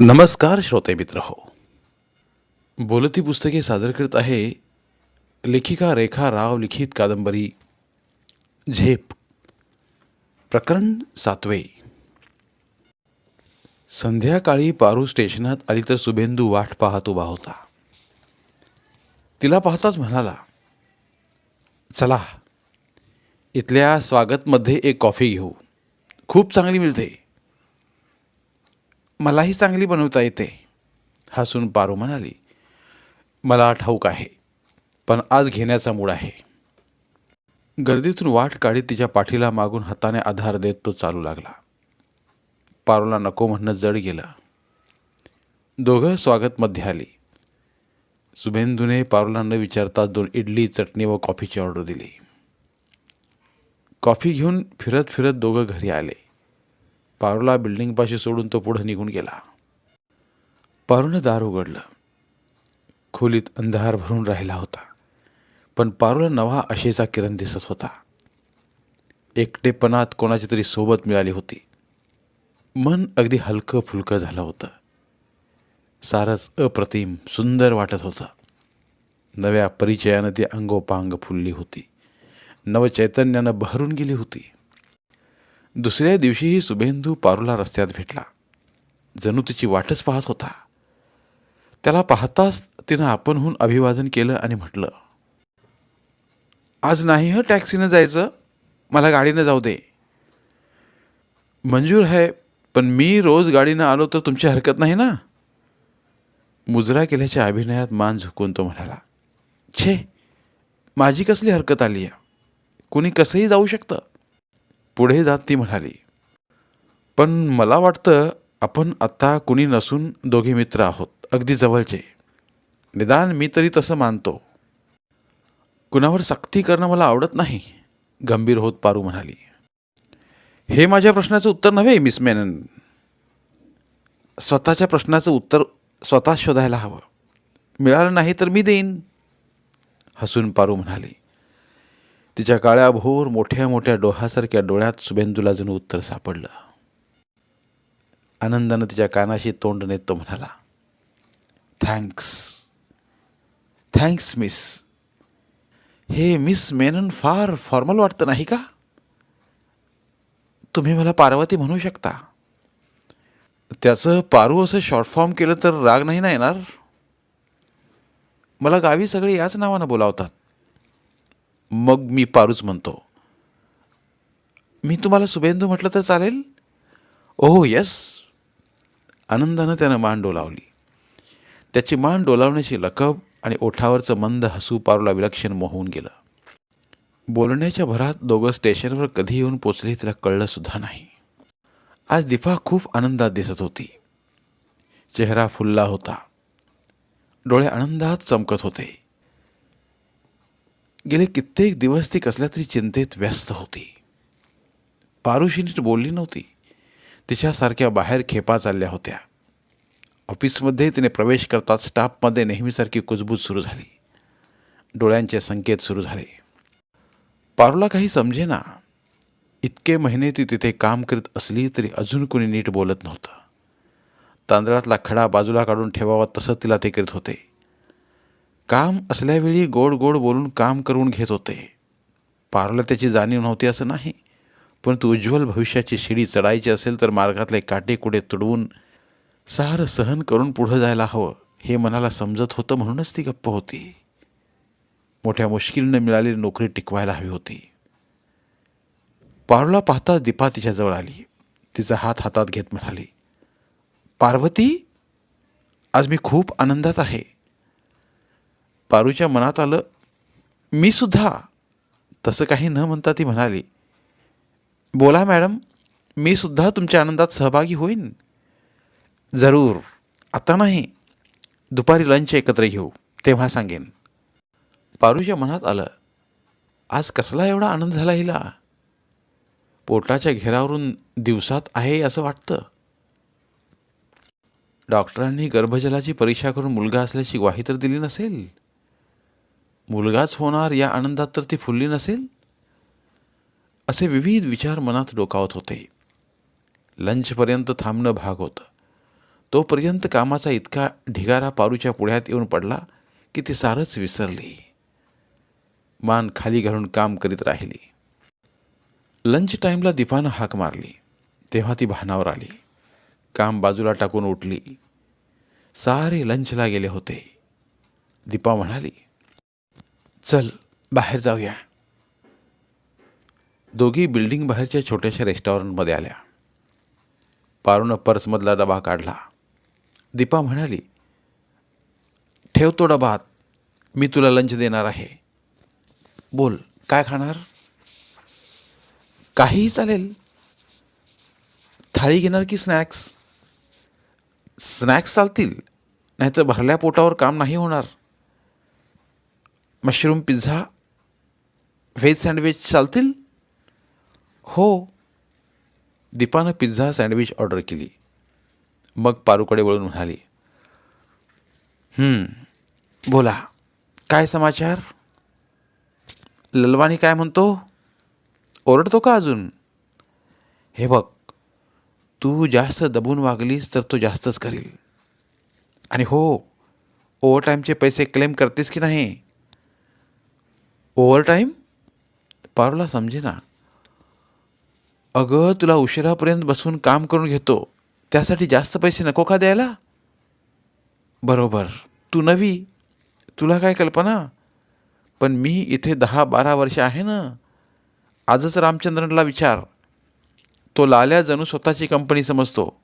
नमस्कार श्रोते मित्र हो. बोलती पुस्तके सादर करत आहे लेखिका रेखा राव लिखित कादंबरी झेप प्रकरण सातवे. संध्याकाळी पारू स्टेशनात आली तर सुभेंदू वाट पाहत उभा होता. तिला पाहताच म्हणाला चला इथल्या स्वागतमध्ये एक कॉफी घेऊ. खूप चांगली मिळते. मलाही चांगली बनवता येते हसून पारू म्हणाली. मला ठाऊक आहे पण आज घेण्याचा मूड आहे. गर्दीतून वाट काढीत तिच्या पाठीला मागून हाताने आधार देत तो चालू लागला. पारूला नको म्हणणं जड गेलं. दोघं स्वागतमध्ये आली. सुभेंदूने पारूला न विचारताच दोन इडली चटणी व कॉफीची ऑर्डर दिली. कॉफी घेऊन फिरत फिरत दोघं घरी आले. पारूला बिल्डिंगपाशी सोडून तो पुढं निघून गेला. पारूनं दार उघडलं. खोलीत अंधार भरून राहिला होता. पण पारूला नवा आशेचा किरण दिसत होता. एकटेपणात कोणाची तरी सोबत मिळाली होती. मन अगदी हलकं फुलकं झालं होतं. सारच अप्रतिम सुंदर वाटत होतं. नव्या परिचयानं ती अंगोपांग फुलली होती. नवचैतन्यानं बहरून गेली होती. दुसऱ्या दिवशीही शुभेंदू पारूला रस्त्यात भेटला. जणू तिची वाटच पाहत होता. त्याला पाहताच तिनं आपणहून अभिवादन केलं आणि म्हटलं आज नाही हं टॅक्सीनं जायचं? मला गाडीनं जाऊ दे. मंजूर आहे पण मी रोज गाडीनं आलो तर तुमची हरकत नाही ना? मुजरा केल्याच्या अभिनयात मान झुकून तो म्हणाला छे माझी कसली हरकत आली आहे कुणी कसंही जाऊ शकतं. पुढे जात ती म्हणाली पण मला वाटतं आपण आत्ता कुणी नसून दोघे मित्र आहोत अगदी जवळचे. निदान मी तरी तसं मानतो. कुणावर सक्ती करणं मला आवडत नाही गंभीर होत पारू म्हणाली. हे माझ्या प्रश्नाचं उत्तर नव्हे मिस मेनन. स्वतःच्या प्रश्नाचं उत्तर स्वतः शोधायला हवं. मिळालं नाही तर मी देईन हसून पारू म्हणाली. तिच्या काळ्याभोर मोठ्या मोठ्या डोहासारख्या डोळ्यात शुभेंदूला जणू उत्तर सापडलं. आनंदानं तिच्या कानाशी तोंड नेत तो म्हणाला थँक्स थँक्स मिस हे मिस मेनन फार फॉर्मल वाटतं नाही का? तुम्ही मला पार्वती म्हणू शकता. त्याचं पारू असं शॉर्ट फॉर्म केलं तर राग नाही ना येणार? मला गावी सगळे याच नावानं बोलावतात. मग मी पारूच म्हणतो. मी तुम्हाला शुभेंदू म्हटलं तर चालेल? ओहो यस आनंदानं त्यानं मान डोलावली. त्याची मान डोलावण्याची लकब आणि ओठावरचं मंद हसू पारूला विलक्षण मोहून गेलं. बोलण्याच्या भरात दोघं स्टेशनवर कधी येऊन पोचले तिला कळलंसुद्धा नाही. आज दिफा खूप आनंदात दिसत होती. चेहरा फुलला होता. डोळे आनंदात चमकत होते. गेले कित्येक दिवस ती कसल्या तरी चिंतेत व्यस्त होती. पारुशी नीट बोलली नव्हती. तिच्यासारख्या बाहेर खेपा चालल्या होत्या. ऑफिसमध्ये तिने प्रवेश करताच स्टाफमध्ये नेहमीसारखी कुजबूज सुरू झाली. डोळ्यांचे संकेत सुरू झाले. पारूला काही समजेना. इतके महिने ती तिथे काम करीत असली तरी अजून कोणी नीट बोलत नव्हतं. तांदळातला खडा बाजूला काढून ठेवावा तसं तिला ते करीत होते. काम असल्यावेळी गोड गोड बोलून काम करून घेत होते. पारला त्याची जाणीव नव्हती असं नाही. परंतु उज्ज्वल भविष्याची शिडी चढायची असेल तर मार्गातले काटे कुडे तुडवून सारं सहन करून पुढं जायला हवं हे मनाला समजत होतं म्हणूनच ती गप्प होती. मोठ्या मुश्किलीनं मिळालेली नोकरी टिकवायला हवी होती. पारूला पाहता दीपा तिच्याजवळ आली. तिचा हात हातात घेत म्हणाली पार्वती आज मी खूप आनंदात आहे. पारूच्या मनात आलं मी सुद्धा तसं काही न म्हणता ती म्हणाली बोला मॅडम मी सुद्धा तुमच्या आनंदात सहभागी होईन. जरूर आता नाही दुपारी लंच एकत्र घेऊ तेव्हा सांगेन. पारूच्या मनात आलं आज कसला एवढा आनंद झाला हिला? पोटाच्या घेरावरून दिवसात आहे असं वाटतं. डॉक्टरांनी गर्भजलाची परीक्षा करून मुलगा असल्याची ग्वाही तर दिली नसेल? मुलगाच होणार या आनंदात तर ती फुलली नसेल? असे विविध विचार मनात डोकावत होते. लंचपर्यंत थांबणं भाग होतं. तोपर्यंत कामाचा इतका ढिगारा पारूच्या पुढ्यात येऊन पडला की ती सारच विसरली. मान खाली घालून काम करीत राहिली. लंच टाईमला दीपानं हाक मारली. तेव्हा ती भानावर आली. काम बाजूला टाकून उठली. सारे लंचला गेले होते. दीपा म्हणाली चल बाहेर जाऊया. दोघी बिल्डिंग बाहेरच्या छोट्याशा रेस्टॉरंटमध्ये आल्या. पारूनं पर्समधला डबा काढला. दीपा म्हणाली ठेव तो डबात मी तुला लंच देणार आहे. बोल काय खाणार? काहीही चालेल. थाळी घेणार की स्नॅक्स स्नॅक्स चालतील नाहीतर भरल्या पोटावर काम नाही होणार. मशरूम पिझ्झा व्हेज सँडविच चालतील? हो. दीपानं पिझ्झा सँडविच ऑर्डर केली. मग पारूकडे वळून म्हणाली बोला काय समाचार? ललवाणी काय म्हणतो? ओरडतो का अजून? हे बघ तू जास्त दबून वागलीस तर तो जास्तच करील. आणि हो ओव्हर टाईमचे पैसे क्लेम करतेस की नाही? ओव्हर टाईम पारूला समजे ना अगं तुला उशिरापर्यंत बसून काम करून घेतो. त्यासाठी जास्त पैसे नको का द्यायला? बरोबर. तू नवी. तुला काय कल्पना? पण मी इथे दहा बारा वर्ष आहे ना. आजच रामचंद्रनला विचार. तो लाल्या जणू स्वतःची कंपनी समजतो.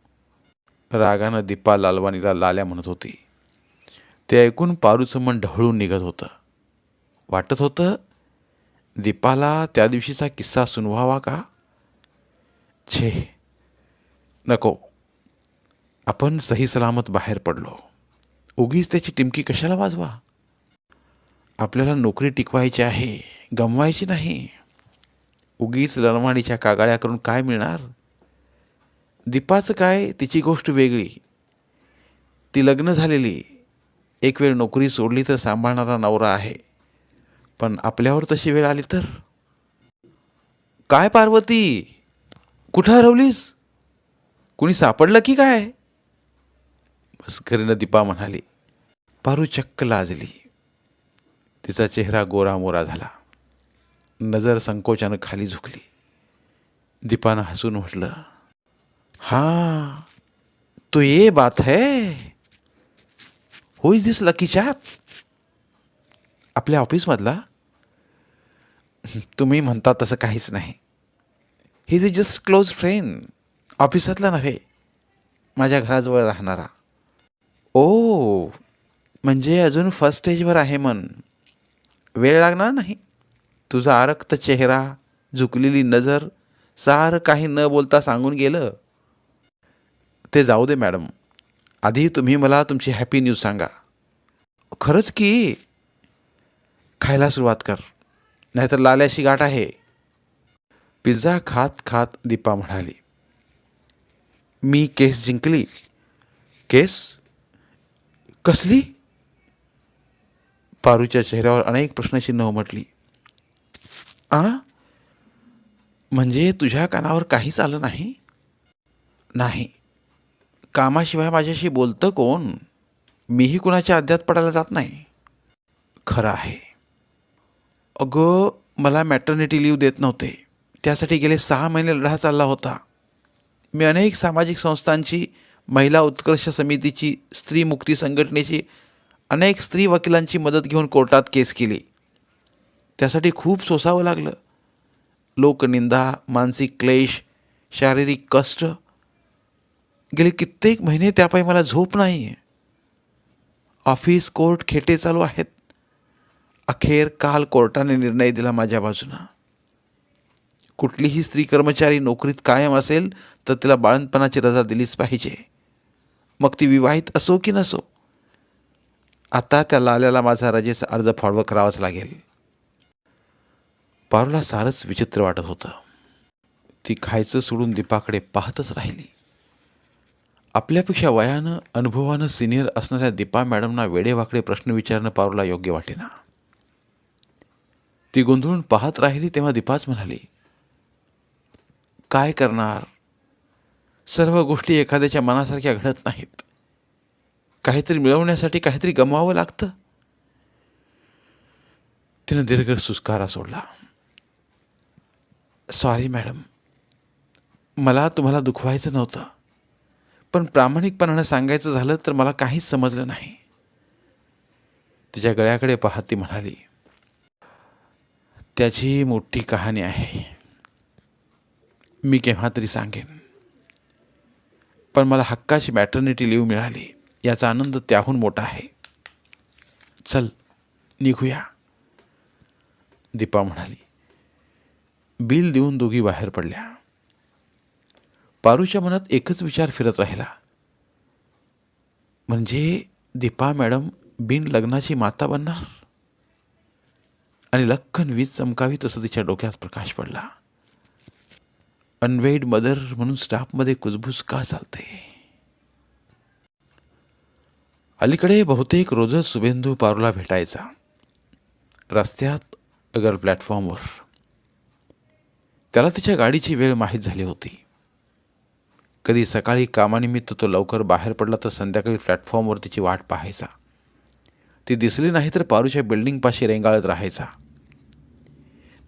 रागानं दीपा लालवानीला लाल्या म्हणत होती. ते ऐकून पारूचं मन ढवळून निघत होतं. वाटत होतं दीपाला त्या दिवशीचा किस्सा सुनवावा का? छे नको. आपण सही सलामत बाहेर पडलो. उगीच त्याची टिमकी कशाला वाजवा? आपल्याला नोकरी टिकवायची आहे गमवायची नाही. उगीच लणवाणीच्या कागाळ्या करून काय मिळणार? दीपाचं काय? तिची गोष्ट वेगळी. ती लग्न झालेली. एक वेळ नोकरी सोडली तर सांभाळणारा नवरा आहे. पण आपल्यावर तशी वेळ आली तर? काय पार्वती? कुठं हरवलीस? कुणी सापडलं की काय? मस्करीनं दीपा म्हणाली पारू चक्क लाजली. तिचा चेहरा गोरामोरा झाला. नजर संकोचानं खाली झुकली. दीपानं हसून म्हटलं हा तो ये बात है. Who is this lucky chap. आपल्या ऑफिसमधला? तुम्ही म्हणता तसं काहीच नाही. He is just close friend ऑफिसातला नव्हे. माझ्या घराजवळ राहणारा. ओ म्हणजे अजून फर्स्ट स्टेजवर आहे मन वेळ लागणार नाही. तुझा आरक्त चेहरा झुकलेली नजर सारं काही न बोलता सांगून गेलं. ते जाऊ दे मॅडम. आधी तुम्ही मला तुमची हॅपी न्यूज सांगा. खरंच की खायला सुरुवात कर. नाहीतर लाल्याशी गाठ आहे. पिझ्झा खात खात दीपा म्हणाली. मी केस जिंकली. केस? कसली? पारूच्या चेहऱ्यावर अनेक प्रश्नचिन्ह उमटली. आ? म्हणजे तुझ्या कानावर काहीच आलं नाही? नाही. कामाशिवाय माझ्याशी बोलतं कोण? मीही कुणाच्या अध्यात पडायला जात नाही. खरं आहे. अगं मला मॅटर्निटी लीव देत नव्हते. त्यासाठी गेले सहा महिने लढा चालला होता. मी अनेक सामाजिक संस्थांची महिला उत्कर्ष समितीची स्त्री मुक्ती संघटनेची अनेक स्त्री वकिलांची मदत घेऊन कोर्टात केस केली. त्यासाठी खूप सोसावं लागलं. लोकनिंदा मानसिक क्लेश शारीरिक कष्ट. गेले कित्येक महिने त्यापायी मला झोप नाही आहे ऑफिस कोर्ट खेटे चालू आहेत. अखेर काल कोर्टाने निर्णय दिला माझ्या बाजूनं कुठलीही स्त्री कर्मचारी नोकरीत कायम असेल तर तिला बाळणपणाची रजा दिलीच पाहिजे. मग ती विवाहित असो की नसो? आता त्या लाल्याला माझा रजेचा अर्ज फॉरवर्ड करावाच लागेल. पारूला सारच विचित्र वाटत होतं. ती खायचं सोडून दीपाकडे पाहतच राहिली. आपल्यापेक्षा वयानं अनुभवानं सिनियर असणाऱ्या दीपा मॅडमना वेडेवाकडे प्रश्न विचारणं पारूला योग्य वाटेना. ती गोंधळून पाहत राहिली तेव्हा दीपाच म्हणाली काय करणार? सर्व गोष्टी एखाद्याच्या मनासारख्या घडत नाहीत. काहीतरी मिळवण्यासाठी काहीतरी गमवावं लागतं. तिनं दीर्घ सुस्कारा सोडला. Sorry madam. मला तुम्हाला दुखवायचं नव्हतं. पण प्रामाणिकपणानं सांगायचं झालं तर मला काहीच समजलं नाही. तिच्या गळ्याकडे पाहत ती म्हणाली त्याची मोठी कहाणी आहे. मी केव्हा तरी सांगेन. पण मला हक्काची मॅटर्निटी लिव्ह मिळाली याचा आनंद त्याहून मोठा आहे. चल निघूया. दीपा म्हणाली. बिल देऊन दोघी बाहेर पडल्या. पारूच्या मनात एकच विचार फिरत राहिला. म्हणजे दीपा मॅडम बिन लग्नाची माता बनणार? आणि लख्खन वीज चमकावी तसं तिच्या डोक्यात प्रकाश पडला. अनवेड मदर म्हणून स्टाफमध्ये कुजबूज का चालते? अलीकडे बहुतेक रोजच सुबेंदू पारूला भेटायचा. रस्त्यात अगर प्लॅटफॉर्मवर. त्याला तिच्या गाडीची वेळ माहीत झाली होती. कधी सकाळी कामानिमित्त तो लवकर बाहेर पडला तर संध्याकाळी प्लॅटफॉर्मवर तिची वाट पाहायचा. ती दिसली नाही तर पारूच्या बिल्डिंगपाशी रेंगाळत राहायचा.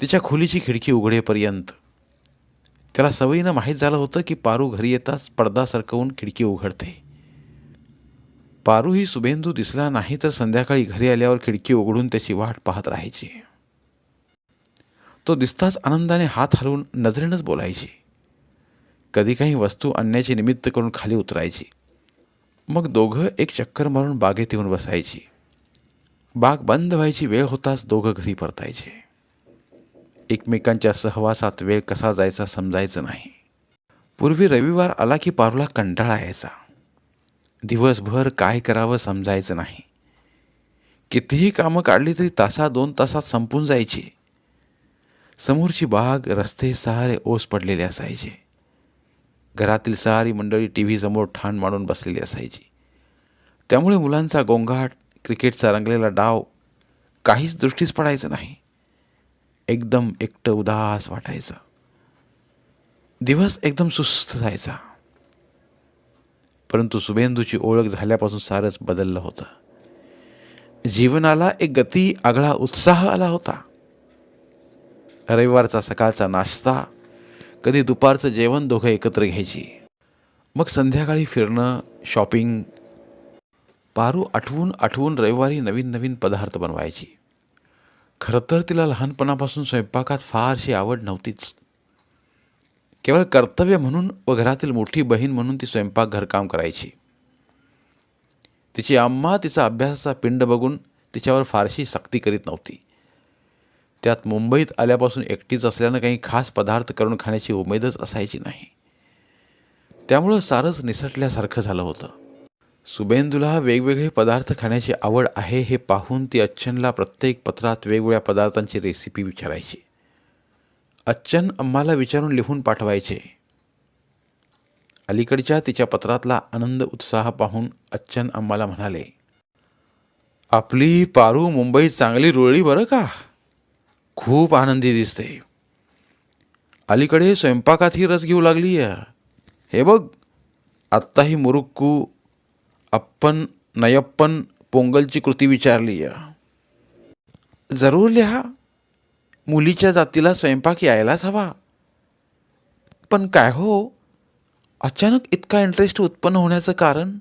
तिच्या खोलीची खिडकी उघडेपर्यंत. त्याला सवयीनं माहीत झालं होतं की पारू घरी येताच पडदा सरकवून खिडकी उघडते. पारूही सुभेंदू दिसला नाही तर संध्याकाळी घरी आल्यावर खिडकी उघडून त्याची वाट पाहत राहायची. तो दिसताच आनंदाने हात हलवून नजरेनंच बोलायची. कधी काही वस्तू आणण्याचे निमित्त करून खाली उतरायची. मग दोघं एक चक्कर मारून बागेत येऊन बसायची. बाग बंद व्हायची वेळ होताच दोघं घरी परतायचे. एकमेकांच्या सहवासात वेळ कसा जायचा समजायचं नाही. पूर्वी रविवार आला की पारूला कंटाळा यायचा. दिवसभर काय करावं समजायचं नाही. कितीही कामं काढली तरी तासा दोन तासात संपून जायची. समोरची बाग रस्ते सारे ओस पडलेले असायचे. घरातील सहारी मंडळी टी व्ही समोर ठाण मांडून बसलेली असायची. त्यामुळे मुलांचा गोंगाट क्रिकेटचा रंगलेला डाव काहीच दृष्टीस पडायचं नाही. एकदम एकटं उदास वाटायचं. दिवस एकदम सुस्त जायचा. परंतु सुभेंदूची ओळख झाल्यापासून सारंच बदललं होतं. जीवनाला एक गती आगळा उत्साह आला होता. रविवारचा सकाळचा नाश्ता कधी दुपारचं जेवण दोघं एकत्र घ्यायची. मग संध्याकाळी फिरणं शॉपिंग पारू आठवून आठवून रविवारी नवीन नवीन पदार्थ बनवायची. खरं तर तिला लहानपणापासून स्वयंपाकात फारशी आवड नव्हतीच. केवळ कर्तव्य म्हणून व घरातील मोठी बहीण म्हणून ती स्वयंपाक घरकाम करायची. तिची आम्हा तिचा अभ्यासाचा पिंड बघून तिच्यावर फारशी सक्ती करीत नव्हती. त्यात मुंबईत आल्यापासून एकटीच असल्यानं काही खास पदार्थ करून खाण्याची उमेदच असायची नाही. त्यामुळं सारंच निसटल्यासारखं झालं होतं. सुबेंदूला वेगवेगळे पदार्थ खाण्याची आवड आहे हे पाहून ती अच्छनला प्रत्येक पत्रात वेगवेगळ्या पदार्थांची रेसिपी विचारायची. अच्छन अम्माला विचारून लिहून पाठवायचे. अलीकडच्या तिच्या पत्रातला आनंद उत्साह पाहून अच्छन अम्माला म्हणाले आपली पारू मुंबईत चांगली रुळली बरं का? खूप आनंदी दिसते. अलीकडे स्वयंपाकातही रस घेऊ लागली आहे हे बघ आत्ताही मुरुक्कू अप्पन नयप्पन पोंगलची कृती विचारली आहे जरूर लिहा. मुलीच्या जातीला स्वयंपाक यायलाच हवा. पण काय हो? अचानक इतका इंटरेस्ट उत्पन्न होण्याचं कारण?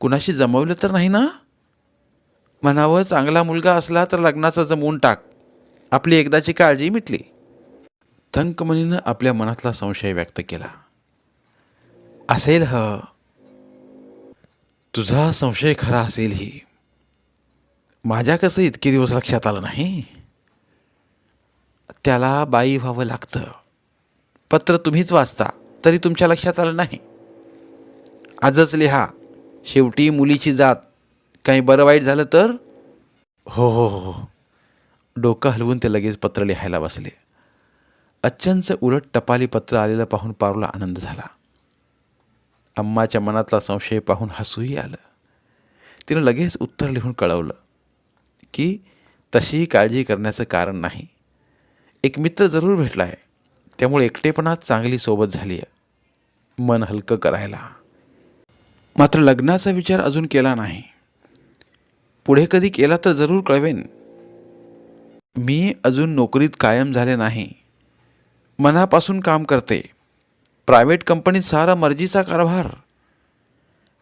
कुणाशी जमवलं तर नाही ना? म्हणावं चांगला मुलगा असला तर लग्नाचा जमवून टाक. आपली एकदाची काळजी मिटली. थंकमणीनं आपल्या मनातला संशय व्यक्त केला. असेल ह. तुझा संशय खरा असेल ही. माझ्या कसं इतके दिवस लक्षात आलं नाही? त्याला बाई व्हावं लागतं. पत्र तुम्हीच वाचता तरी तुमच्या लक्षात आलं नाही. आजच लिहा शेवटी मुलीची जात. काही बरं वाईट झालं तर? हो हो हो, हो. डोकं हलवून ते लगेच पत्र लिहायला बसले. अच्छनचं उलट टपाली पत्र आलेलं पाहून पारूला आनंद झाला. अम्माच्या मनातला संशय पाहून हसूही आलं. तिनं लगेच उत्तर लिहून कळवलं की तशी काळजी करण्याचं कारण नाही. एक मित्र जरूर भेटला आहे. त्यामुळे एकटेपणात चांगली सोबत झाली आहे. मन हलकं करायला. मात्र लग्नाचा विचार अजून केला नाही. पुढे कधी केला तर जरूर कळवेन. मी अजून नोकरीत कायम झाले नाही. मनापासून काम करते. प्रायव्हेट कंपनीत सारा मर्जीचा कारभार.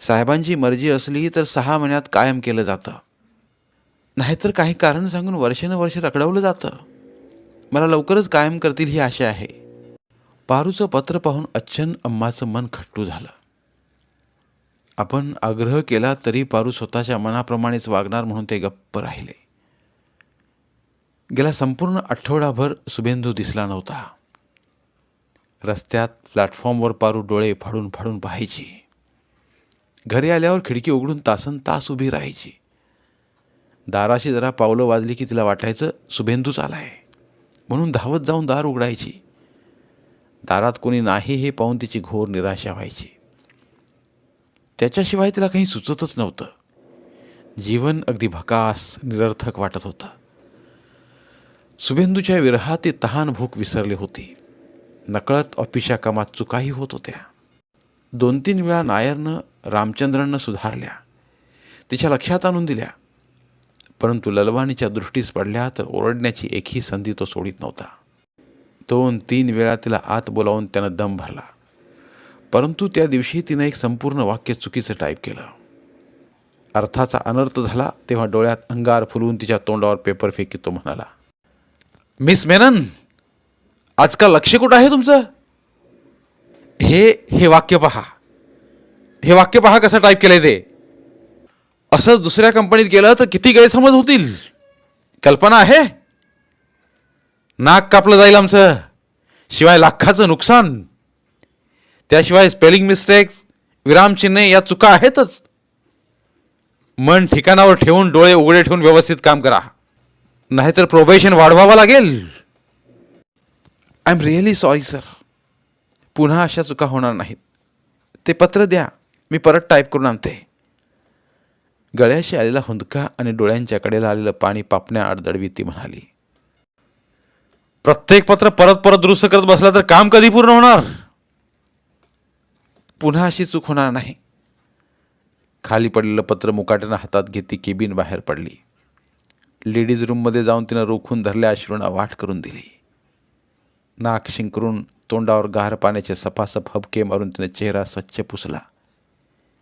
साहेबांची मर्जी असली तर सहा महिन्यात कायम केलं जातं. नाहीतर काही कारण सांगून वर्षानुवर्ष रखडवलं जातं. मला लवकरच कायम करतील ही आशा आहे. पारूचं पत्र पाहून अच्छन अम्माचं मन खट्टू झालं. आपण आग्रह केला तरी पारू स्वतःच्या मनाप्रमाणेच वागणार म्हणून ते गप्प राहिले. गेला संपूर्ण आठवडाभर सुबेंदू दिसला नव्हता. रस्त्यात प्लॅटफॉर्मवर पारू डोळे फाडून फाडून पाहायची. घरी आल्यावर खिडकी उघडून तासन तास उभी राहायची. दाराशी जरा पावलं वाजली की तिला वाटायचं सुबेंदूच आलाय. म्हणून धावत जाऊन दार उघडायची. दारात कोणी नाही हे पाहून तिची घोर निराशा व्हायची. त्याच्याशिवाय तिला काही सुचतच नव्हतं. जीवन अगदी भकास निरर्थक वाटत होतं. सुभेंदूच्या विरहात ती तहान भूक विसरली होती. नकळत ऑफिसच्या कामात चुकाही होत होत्या. दोन तीन वेळा नायरनं रामचंद्रनं सुधारल्या. तिच्या लक्षात आणून दिल्या. परंतु ललवाणीच्या दृष्टीस पडल्या तर ओरडण्याची एकही संधी तो सोडित नव्हता. दोन तीन वेळा तिला आत बोलावून त्यानं दम भरला. परंतु त्या दिवशी तिनं एक संपूर्ण वाक्य चुकीचं टाईप केलं. अर्थाचा अनर्थ झाला तेव्हा डोळ्यात अंगार फुलवून तिच्या तोंडावर पेपर फेकी तो म्हणाला मिस मेनन आजकाल लक्ष कुठं आहे तुमचं? हे हे वाक्य पहा. हे वाक्य पहा कसं टाईप केलंय ते. असंच दुसऱ्या कंपनीत गेलं तर किती गैरसमज होतील? कल्पना आहे? नाक कापलं जाईल आमचं. शिवाय लाखाचं नुकसान. त्याशिवाय स्पेलिंग मिस्टेक्स विरामचिन्हे या चुका आहेतच. मन ठिकाणावर ठेवून डोळे उघडे ठेवून व्यवस्थित काम करा. नाहीतर प्रोबेशन वाढवावं लागेल. I am really sorry sir पुन्हा अशा चुका होणार नाहीत. ते पत्र द्या. मी परत टाईप करून आणते. गळ्याशी आलेला हुंदका आणि डोळ्यांच्या कडेला आलेलं पाणी पापण्या आडदडवी ती म्हणाली. प्रत्येक पत्र परत परत दुरुस्त करत बसला तर काम कधी पूर्ण होणार? पुन्हा अशी चूक होणार नाही. खाली पडलेलं पत्र मुकाट्यानं हातात घेत केबिन बाहेर पडली. लेडीज रूममध्ये जाऊन तिनं रोखून धरल्या अश्रूंना वाट करून दिली. नाक शिंकरून तोंडावर गार पाण्याचे सपासप हबके मारून तिने चेहरा स्वच्छ पुसला.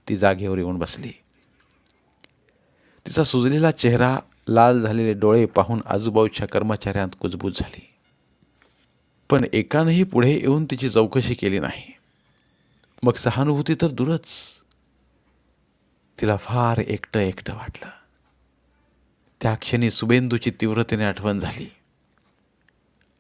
ती जागेवर येऊन बसली. तिचा सुजलेला चेहरा लाल झालेले डोळे पाहून आजूबाजूच्या कर्मचाऱ्यांत कुजबूज झाली. पण एकानंही पुढे येऊन तिची चौकशी केली नाही. मग सहानुभूती तर दूरच. तिला फार एकटं एकटं वाटलं. त्या क्षणी सुबेंदूची तीव्रतेने आठवण झाली.